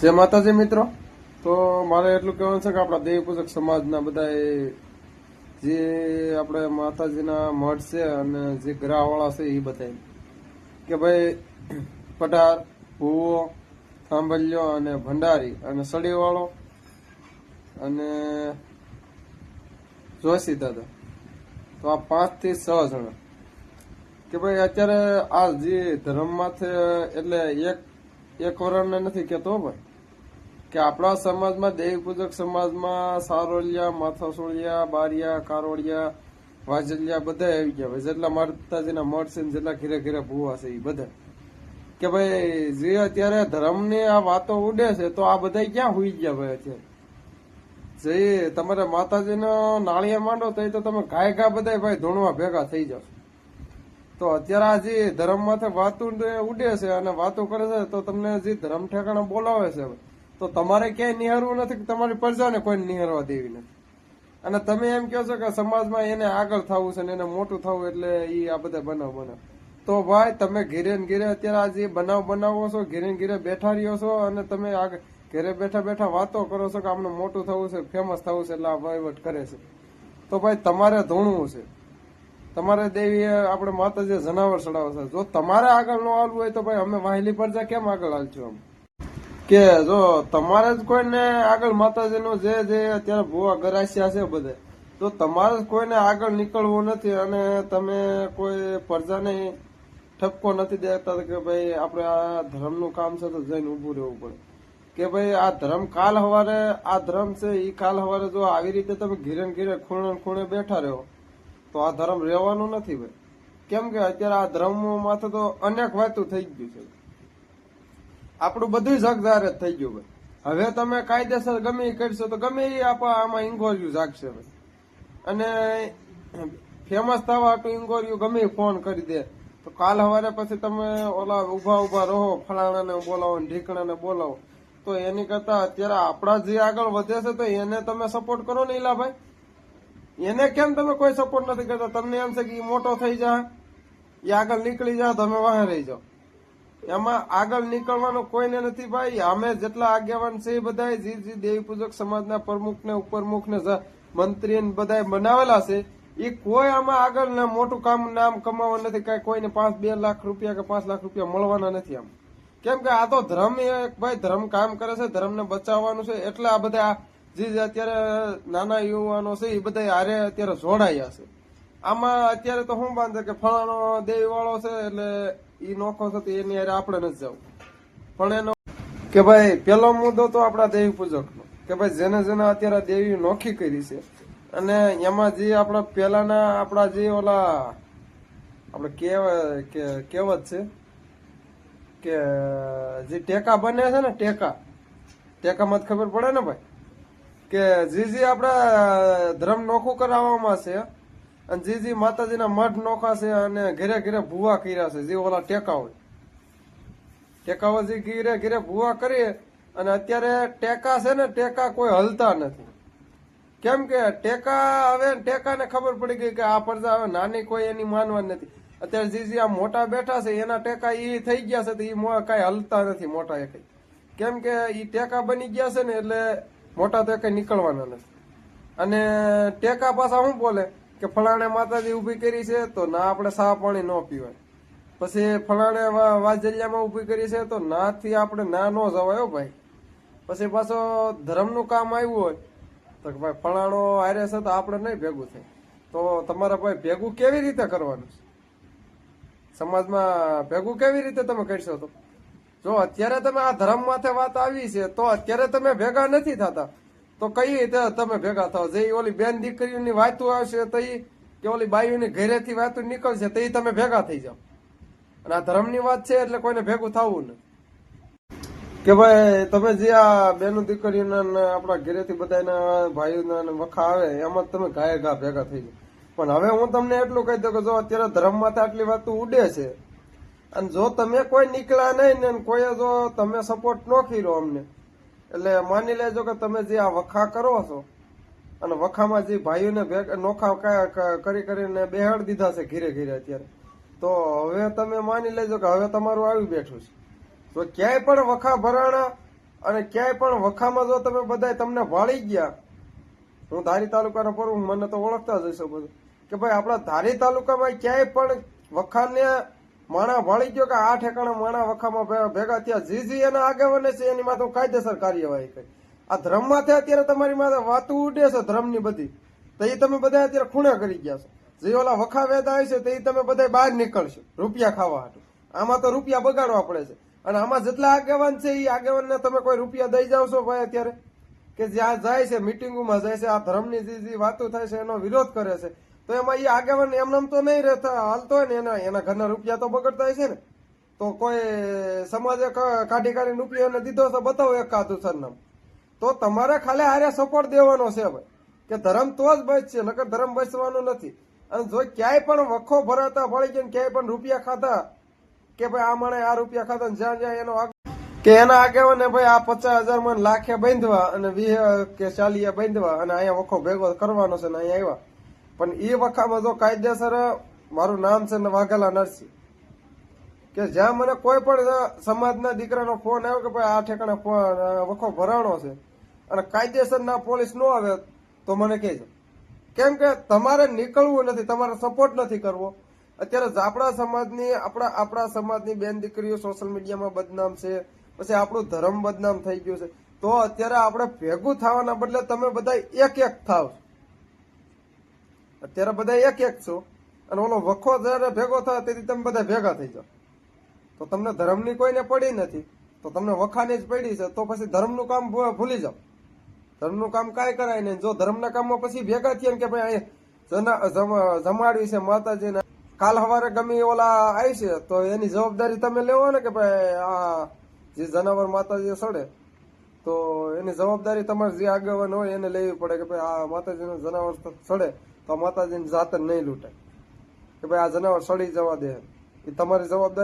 જય માતાજી મિત્રો? તો મારે એટલું કહેવાનું છે કે આપણા દેવી પૂજક સમાજના બધા જે આપણે માતાજીના મઠ છે અને જે ગ્રહવાળા છે એ બધા કે ભાઈ પટાર ભૂવો થાંભલ્યો અને ભંડારી અને સળીવાળો અને જોશી દાદા. તો આ પાંચથી છ જણા. કે ભાઈ, અત્યારે આ જે ધર્મમાંથી એટલે એક એક વરણને નથી કેતો ભાઈ. કે આપણા સમાજમાં દેવી પૂજક સમાજમાં સારોલિયા માથાસોળિયા બારિયા કારોડિયા વાજલિયા બધા આવી ગયા ભાઈ. જેટલા માતાજીના મઠ છે જેટલા ઘીરે ઘીરે ભૂવા છે એ બધા. કે ભાઈ, જે અત્યારે ધર્મની આ વાતો ઉડે છે તો આ બધા ક્યાં હોઈ ગયા ભાઈ અત્યારે? જે તમારે માતાજીનો નાળિયા માંડો તો એ તો તમે ગાય ગા બધા ભાઈ ધૂણવા ભેગા થઈ જાવ તો અત્યારે આ જે ધર્મ માથે વાતો ઉડે છે અને વાતો કરે છે તો તમને જે ધર્મ ઠેકાણા બોલાવે છે તો તમારે ક્યાંય નિહારવું નથી તમારી પ્રજાને કોઈ નિહારવા દેવી નથી. અને તમે એમ કહો છો કે સમાજમાં એને આગળ થવું છે ને એને મોટું થવું એટલે એ આ બધા બનાવ બનાવ. તો ભાઈ, તમે ઘેરે ઘેરે અત્યારે આજે બનાવ બનાવો છો, ઘેરે ઘેરે બેઠા રહ્યો છો અને તમે આગળ ઘરે બેઠા બેઠા વાતો કરો છો કે આમને મોટું થવું છે ફેમસ થવું છે એટલે આ વહીવટ કરે છે. તો ભાઈ, તમારે ધૂણવું છે. તમારે દેવી આપણે માતાજી જનાવર ચડાવશે જો તમારે આગળ ન આવવું હોય તો ભાઈ, અમે વાહેલી પરજા કેમ આગળ હાલશું આમ? કે જો તમારે જ કોઈને આગળ માતાજીનું જે જે અત્યારે ભૂવા ગરાસ્યા છે બધે, તો તમારે જ કોઈને આગળ નીકળવું નથી અને તમે કોઈ પ્રજાને ઠપકો નથી દેતા કે ભાઈ આપણે આ ધર્મનું કામ છે તો જઈને ઊભું રહેવું પડે. કે ભાઈ આ ધર્મ કાલ હવારે, આ ધર્મ છે એ કાલ હવારે જો આવી રીતે તમે ઘીરે ઘીરે, ખૂણે ખૂણે બેઠા રહો, તો આ ધર્મ રહેવાનું નથી ભાઈ. કેમ કે અત્યારે આ ધર્મ માથે તો અનેક વાતું થઈ ગયું છે. આપણું બધું જગદાર જ થઈ ગયું ભાઈ. હવે તમે કાયદેસર ગમે એ કરશો તો ગમે એ આમાં ઇંગોર્યું જાગશે ભાઈ. અને ફેમસ થવા હાટું ઇંગોર્યું ગમે ફોન કરી દે. તો કાલ સવારે પછી તમે ઓલા ઊભા ઊભા રહો, ફલાણાને બોલાવો ઢીકણાને બોલાવો. તો એની કરતા અત્યારે આપણા જે આગળ વધે છે તો એને તમે સપોર્ટ કરો ને ઈલા ભાઈ. એને કેમ તમે કોઈ સપોર્ટ નથી કરતા? તમને એમ છે કે મોટો થઈ જા એ આગળ નીકળી જા, તમે વાહે રહી જાઓ. એમાં આગળ નીકળવાનું કોઈને નથી ભાઈ. અમે જેટલા આગેવાન છે એ બધા જી જી દેવી પૂજક સમાજના પ્રમુખ ને ઉપરમુખ ને મંત્રી બધા બનાવેલા છે. એ કોઈ આમાં આગળ મોટું કામ, નામ કમાવા નથી. કઈ કોઈને પાંચ, બે લાખ રૂપિયા કે પાંચ લાખ રૂપિયા મળવાના નથી આમ. કેમ કે આ તો ધર્મ એક ભાઈ ધર્મ કામ કરે છે, ધર્મને બચાવવાનું છે. એટલે આ બધા જે અત્યારે નાના યુવાનો છે એ બધા આરે અત્યારે જોડાયા છે. આમાં અત્યારે તો શું બાંધે કે ફલાણો દેવી વાળો છે એટલે ઈ નોખો છે તો એની હારે આપણે નથી જવું. પણ એનો કે ભાઈ, પેલો મુદ્દો તો આપણા દેવી પૂજકનો. કે ભાઈ, જેને જેને અત્યારે દેવી નોખી કરી છે અને એમાં જે આપણા પેલાના આપણા જે ઓલા આપણે કેવ- કે કહેવત છે કે જે ટેકા બને છે ને ટેકા, ટેકામાં જ ખબર પડે ને ભાઈ? કે જે જે આપણા ધર્મ નોખું કરાવવામાં છે અને જે જે માતાજીના મઠ નોખા છે અને ઘરે ઘરે ભૂવા કર્યા છે. જે ઓલા ટેકા ટેકાઓ જે ઘીરે ઘીરે ભૂવા કરીએ અને અત્યારે ટેકા છે ને ટેકા કોઈ હલતા નથી. કેમ કે ટેકા હવે ટેકાને ખબર પડી ગઈ કે આ પ્રજા હવે નાની કોઈ એની માનવાની નથી. અત્યારે જે જે આ મોટા બેઠા છે, એના ટેકા એ થઈ ગયા છે, તો એ કાંઈ હલતા નથી મોટા એ કઈ. કેમ કે એ ટેકા બની ગયા છે ને એટલે મોટા તો કઈ નીકળવાના નથી. અને ટેકા પાછા શું બોલે? કે ફલાણે માતાજી ઊભી કરી છે તો ના આપણે સા પાણી ન પીવાય. પછી ફલાણે વાજલિયામાં ઊભી કરી છે તો નાથી આપણે ના ન જવાય ભાઈ. પછી પાછો ધર્મનું કામ આવ્યું હોય તો ભાઈ ફલાણો હારે છે તો આપણે નહીં ભેગું થાય. તો તમારે ભાઈ ભેગું કેવી રીતે કરવાનું સમાજમાં ભેગું કેવી રીતે તમે કરશો તો? જો અત્યારે તમે આ ધર્મ માથે વાત આવી છે તો અત્યારે તમે ભેગા નથી થતા. તો કઈ રીતે તમે ભેગા થાવ જે ઓલી બેન દીકરીઓની વાતો આવશે તો કે ઓલી બાઈઓની ઘરેથી વાતો નીકળશે તો તમે ભેગા થઈ જાઓ. અને આ ધર્મની વાત છે એટલે કોઈને ભેગું થવું નથી કે ભાઈ, તમે જે આ બેનો દીકરીઓના આપણા ઘરેથી બધાના ભાઈઓના વખા આવે, એમાં તમે ઘાય ઘા ભેગા થઈ જાઓ. પણ હવે હું તમને એટલું કહી દઉં કે જો અત્યારે ધર્મમાં તો આટલી વાતો ઉડે છે. અને જો તમે કોઈ નીકળ્યા નહીં ને કોઈ જો તમે સપોર્ટ ન કર્યો અમને એટલે માની લેજો કે તમે જે આ વખા કરો છો, અને વખામાં જે ભાઈઓને ભેગ નોખા કરી કરીને બેહાડ દીધા છે ઘીરે ઘીરે અત્યારે, તો હવે તમે માની લેજો કે હવે તમારું આવી બેઠું છે. તો ક્યાંય પણ વખા ભરાણા, અને ક્યાંય પણ વખામાં જો તમે બધા તમને વાળી ગયા, હું ધારી તાલુકાનો પર, મને તો ઓળખતા જ હશો બધું, કે ભાઈ આપણા ધારી તાલુકામાં ક્યાંય પણ વખાને માણા વાળી ગયો કે આ ઠેકાણે માણા વખામાં ભેગા થયા. જી જી એના આગેવાને છે, એની માથે કાયદેસર કાર્યવાહી કરી. આ ધર્મ માથે અત્યારે તમારી માથે વાતું ઉડે છે ધર્મની બધી. તો એ તમે બધા અત્યારે ખૂણે કરી ગયા છો. જે ઓલા વખા વેદા છે એ તમે બધા બહાર નીકળશો. રૂપિયા ખાવા હાટું. આમાં તો રૂપિયા બગાડવા પડે છે. અને આમાં જેટલા આગેવાન છે એ આગેવાનને તમે કોઈ રૂપિયા દઈ જાવ છો ભાઈ અત્યારે? કે જ્યાં જાય છે મિટિંગોમાં જાય છે, આ ધર્મની જે વાતો થાય છે એનો વિરોધ કરે છે. તો એમાં એ આગેવાન એમનેમ તો નહીં રહેતા હાલતો હોય ને એના એના ઘરના રૂપિયા તો બગડતા છે ને. તો કોઈ સમાજે કાઢી કાઢી રૂપિયા એને દીધો તો બતાવો એક કાતું સરનામ. તો તમારે ખાલી હારે સપોર્ટ દેવાનો છે ભાઈ. કે ધર્મ તો જ બચશે નકર ધર્મ બચવાનો નથી. અને જો ક્યાંય પણ વખો ભરાતા, ભળી ગયા ક્યાંય પણ રૂપિયા ખાતા કે ભાઈ આ માણે આ રૂપિયા ખાતા જ્યાં જ્યાં એનો કે એના આગેવાને ભાઈ આ પચાસ હજારમાં લાખે બાંધવા અને વીસ કે ચાલીએ બાંધવા અને અહીંયા વખો ભેગો કરવાનો છે ને અહીંયા આવ્યા. પણ એ વખામાં જો કાયદેસર, મારું નામ છે વાઘેલા નરસિંહ. કે જ્યાં મને કોઈ પણ સમાજના દીકરાનો ફોન આવ્યો કે ભાઈ આ ઠેકાણે વખો ભરાણો છે અને કાયદેસરના પોલીસ ન આવે તો મને કહેજો. કેમ કે તમારે નીકળવું નથી, તમારે સપોર્ટ નથી કરવો. અત્યારે આપણા સમાજની, આપણા આપણા સમાજની બેન દીકરીઓ સોશિયલ મીડિયામાં બદનામ છે, પછી આપણું ધર્મ બદનામ થઈ ગયું છે. તો અત્યારે આપણે ભેગું થવાના બદલે તમે બધા એક એક થાવ અત્યારે બધા એક એક છો. અને ઓલો વખો જયારે ભેગો થાય તેથી તમે બધા ભેગા થઈ જાઓ. તો તમને ધર્મની કોઈને પડી નથી. તો તમને વખાની જ પડી છે. તો પછી ધર્મનું કામ ભૂલી જાઓ. ધર્મનું કામ કાંઈ કરાય નહીં. જો ધર્મના કામમાં પછી ભેગા થયા કે ભાઈ જમાડવી છે માતાજીને. કાલ સવારે ગમે ઓલા આવી છે, તો એની જવાબદારી તમે લેવો ને કે ભાઈ આ જે જનાવર માતાજી સડે. તો એની જવાબદારી તમારે જે આગેવાન હોય એને લેવી પડે કે ભાઈ આ માતાજીનું જનાવર સડે. તો માતાજીની જાતે નહીં લૂંટાય. કે ભાઈ આ જનાવર સડી જવા દે એ તમારી જવાબદારી